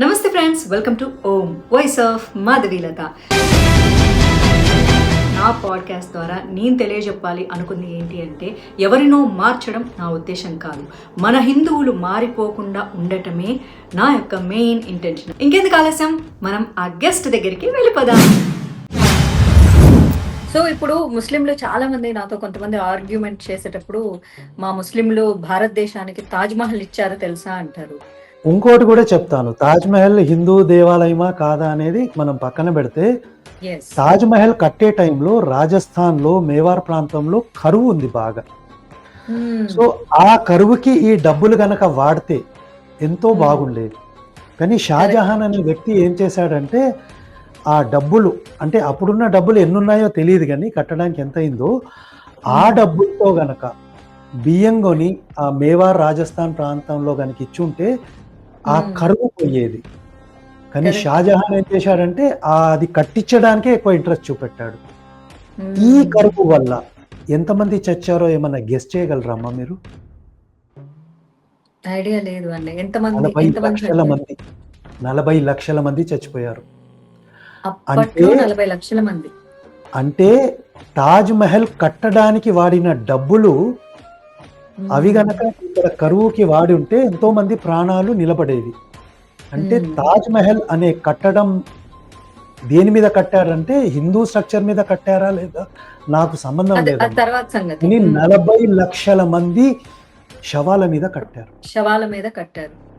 నమస్తే friends welcome to Om voice of Madhavi Latha నా podcast ద్వారా నేను తెలియజెప్పాలి అనుకుంది ఏంటి అంటే ఎవరినో మార్చడం నా ఉద్దేశం కాదు. మన హిందువులు మారిపోకుండా ఉండటమే నా యొక్క మెయిన్ ఇంటెన్షన్ ఇంకెందుకు ఆలస్యం? మనం ఆ గెస్ట్ దగ్గరికి వెళ్ళిపోదాం. సో ఇప్పుడు ముస్లింలు చాలా మంది నాతో కొంతమంది ఆర్గ్యుమెంట్ చేసేటప్పుడు మా ముస్లింలు భారతదేశానికి తాజ్మహల్ ఇచ్చారు తెలుసా అంటారు. ఇంకోటి కూడా చెప్తాను. తాజ్ మహల్ హిందూ దేవాలయమా కాదా అనేది మనం పక్కన పెడితే తాజ్ మహల్ కట్టే టైంలో రాజస్థాన్లో మేవార్ ప్రాంతంలో కరువు ఉంది బాగా. సో ఆ కరువుకి ఈ డబ్బులు గనక వాడితే ఎంతో Hmm. బాగుండేది. కానీ షాజహాన్ అనే వ్యక్తి ఏం చేశాడంటే ఆ డబ్బులు అంటే అప్పుడున్న డబ్బులు ఎన్నున్నాయో తెలియదు కానీ కట్టడానికి ఎంత అయిందో ఆ Hmm. డబ్బులతో గనక బియ్యం కొని ఆ మేవార్ రాజస్థాన్ ప్రాంతంలో గనక ఇచ్చుంటే ఆ. కరువు పోయేది. కానీ. షాజహాన్ ఏం చేశాడంటే ఆ అది కట్టించడానికే ఎక్కువ ఇంట్రెస్ట్ చూపెట్టాడు. ఈ కరువు వల్ల ఎంతమంది చచ్చారో ఏమన్నా మీరు? ఐడియా లేదు అండి. ఎంతమంది నలభై ఎంతమంది లక్షల? మంది నలభై లక్షల మంది చచ్చిపోయారు. అంటే- నలభై లక్షల మంది. అంటే తాజ్ మహల్ కట్టడానికి వాడిన డబ్బులు అవి గనక ఇక్కడ కరువుకి వాడి ఉంటే ఎంతో మంది ప్రాణాలు నిలబడేవి. అంటే. తాజ్ మహల్ అనే కట్టడం దేని మీద కట్టారంటే హిందూ స్ట్రక్చర్ మీద కట్టారా లేదా? నాకు సంబంధం లేదు. నలభై లక్షల మంది శవాల మీద కట్టారు. శవాల మీద కట్టారు.